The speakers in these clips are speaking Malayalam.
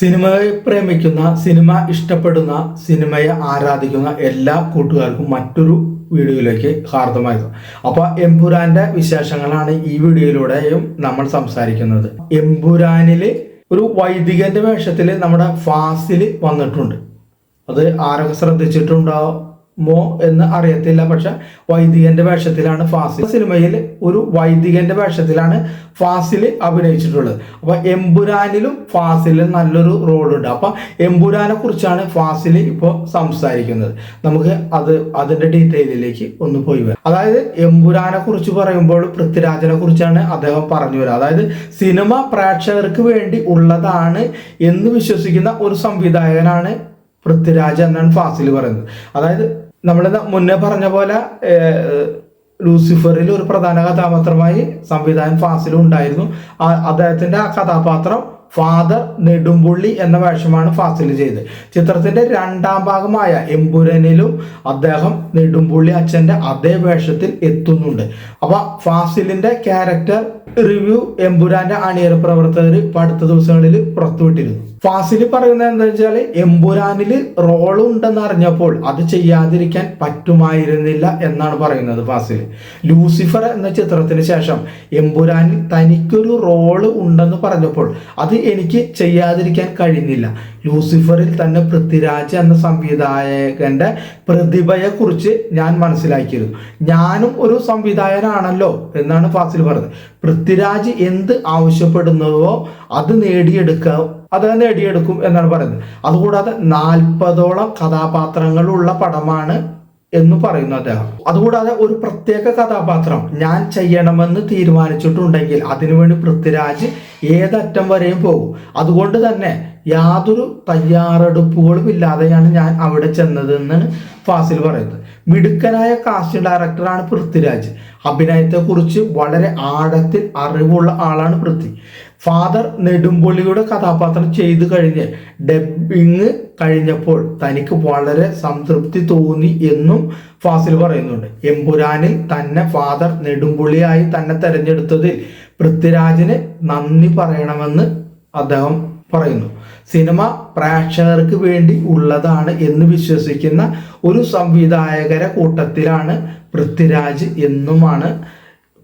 സിനിമയെ പ്രേമിക്കുന്ന സിനിമ ഇഷ്ടപ്പെടുന്ന സിനിമയെ ആരാധിക്കുന്ന എല്ലാ കൂട്ടുകാർക്കും മറ്റൊരു വീഡിയോയിലേക്ക് ഹാർദമായത്. അപ്പോൾ എംപുരാന്റെ വിശേഷങ്ങളാണ് ഈ വീഡിയോയിലൂടെയും നമ്മൾ സംസാരിക്കുന്നത്. എംപുരാനിൽ ഒരു വൈദികന്റെ വേഷത്തിൽ നമ്മുടെ ഫാസിൽ വന്നിട്ടുണ്ട്. അത് ആരൊക്കെ ശ്രദ്ധിച്ചിട്ടുണ്ടാവുമോ എന്ന് അറിയത്തില്ല. പക്ഷെ വൈദികന്റെ വേഷത്തിലാണ് ഫാസിൽ. സിനിമയിൽ ഒരു വൈദികന്റെ വേഷത്തിലാണ് ഫാസിൽ അഭിനയിച്ചിട്ടുള്ളത്. അപ്പൊ എമ്പുരാനിലും ഫാസിലും നല്ലൊരു റോളുണ്ട്. അപ്പൊ എമ്പുരാനെ കുറിച്ചാണ് ഫാസിൽ ഇപ്പോൾ സംസാരിക്കുന്നത്. നമുക്ക് അത് അതിന്റെ ഡീറ്റെയിലിലേക്ക് ഒന്ന് പോയി വരാം. അതായത് എമ്പുരാനെ കുറിച്ച് പറയുമ്പോൾ പൃഥ്വിരാജിനെ കുറിച്ചാണ് അദ്ദേഹം പറഞ്ഞു വരിക അതായത് സിനിമ പ്രേക്ഷകർക്ക് വേണ്ടി ഉള്ളതാണ് എന്ന് വിശ്വസിക്കുന്ന ഒരു സംവിധായകനാണ് പൃഥ്വിരാജ് എന്നാണ് ഫാസിൽ പറയുന്നത്. അതായത് നമ്മൾ മുന്നേ പറഞ്ഞ പോലെ ലൂസിഫറിൽ ഒരു പ്രധാന കഥാപാത്രമായി സംവിധായകൻ ഫാസിലും ഉണ്ടായിരുന്നു. അദ്ദേഹത്തിന്റെ ആ കഥാപാത്രം ഫാദർ നെടുമ്പുള്ളി എന്ന വേഷമാണ് ഫാസിൽ ചെയ്തത്. ചിത്രത്തിന്റെ രണ്ടാം ഭാഗമായ എമ്പുരനിലും അദ്ദേഹം നെടുമ്പുള്ളി അച്ഛന്റെ അതേ വേഷത്തിൽ എത്തുന്നുണ്ട്. അപ്പൊ ഫാസിലിന്റെ ക്യാരക്ടർ റിവ്യൂ എമ്പുരാന്റെ അണിയറ പ്രവർത്തകർ അടുത്ത ദിവസങ്ങളിൽ പുറത്തുവിട്ടിരുന്നു. ഫാസിൽ പറയുന്നത് എന്താ വെച്ചാൽ എമ്പുരാനിൽ റോൾ ഉണ്ടെന്ന് അറിഞ്ഞപ്പോൾ അത് ചെയ്യാതിരിക്കാൻ പറ്റുമായിരുന്നില്ല എന്നാണ് പറയുന്നത് ഫാസിൽ ലൂസിഫർ എന്ന ചിത്രത്തിന് ശേഷം എമ്പുരാനിൽ തനിക്കൊരു റോൾ ഉണ്ടെന്ന് പറഞ്ഞപ്പോൾ അത് എനിക്ക് ചെയ്യാതിരിക്കാൻ കഴിഞ്ഞില്ല. ലൂസിഫറിൽ തന്നെ പൃഥ്വിരാജ് എന്ന സംവിധായകന്റെ പ്രതിഭയെക്കുറിച്ച് ഞാൻ മനസ്സിലാക്കിയിരുന്നു ഞാനും ഒരു സംവിധായകനാണല്ലോ എന്നാണ് ഫാസിൽ പറഞ്ഞത്. പൃഥ്വിരാജ് എന്ത് ആവശ്യപ്പെടുന്നുവോ അത് നേടിയെടുക്കാം അത് നേടിയെടുക്കും എന്നാണ് പറയുന്നത്. അതുകൂടാതെ നാൽപ്പതോളം കഥാപാത്രങ്ങളുള്ള പടമാണ് എന്ന് പറയുന്നു അദ്ദേഹം. അതുകൂടാതെ ഒരു പ്രത്യേക കഥാപാത്രം ഞാൻ ചെയ്യണമെന്ന് തീരുമാനിച്ചിട്ടുണ്ടെങ്കിൽ അതിനുവേണ്ടി പൃഥ്വിരാജ് ഏതറ്റം വരെയും പോകും. അതുകൊണ്ട് തന്നെ യാതൊരു തയ്യാറെടുപ്പുകളും ഇല്ലാതെയാണ് ഞാൻ അവിടെ ചെന്നതെന്ന് ഫാസിൽ പറയുന്നത്. മിടുക്കനായ കാസ്റ്റിംഗ് ഡയറക്ടറാണ് പൃഥ്വിരാജ്. അഭിനയത്തെക്കുറിച്ച് വളരെ ആഴത്തിൽ അറിവുള്ള ആളാണ് പൃഥ്വി. ഫാദർ നെടുമ്പൊള്ളിയുടെ കഥാപാത്രം ചെയ്തു കഴിഞ്ഞ് ഡബിങ് കഴിഞ്ഞപ്പോൾ തനിക്ക് വളരെ സംതൃപ്തി തോന്നി എന്നും ഫാസിൽ പറയുന്നുണ്ട്. എമ്പുരാനിൽ തന്നെ ഫാദർ നെടുമ്പുള്ളിയായി തന്നെ തെരഞ്ഞെടുത്തതിൽ പൃഥ്വിരാജിന് നന്ദി പറയണമെന്ന് അദ്ദേഹം പറയുന്നു. സിനിമ പ്രേക്ഷകർക്ക് വേണ്ടി ഉള്ളതാണ് എന്ന് വിശ്വസിക്കുന്ന ഒരു സംവിധായകരെ കൂട്ടത്തിലാണ് പൃഥ്വിരാജ് എന്നുമാണ്.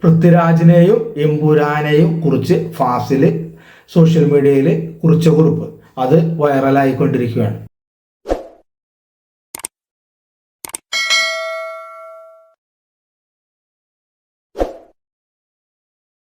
പൃഥ്വിരാജിനെയും എമ്പുരാനെയും കുറിച്ച് ഫാസിൽ സോഷ്യൽ മീഡിയയിൽ കുറിച്ച കുറിപ്പ്. അത് വൈറലായിക്കൊണ്ടിരിക്കുകയാണ്.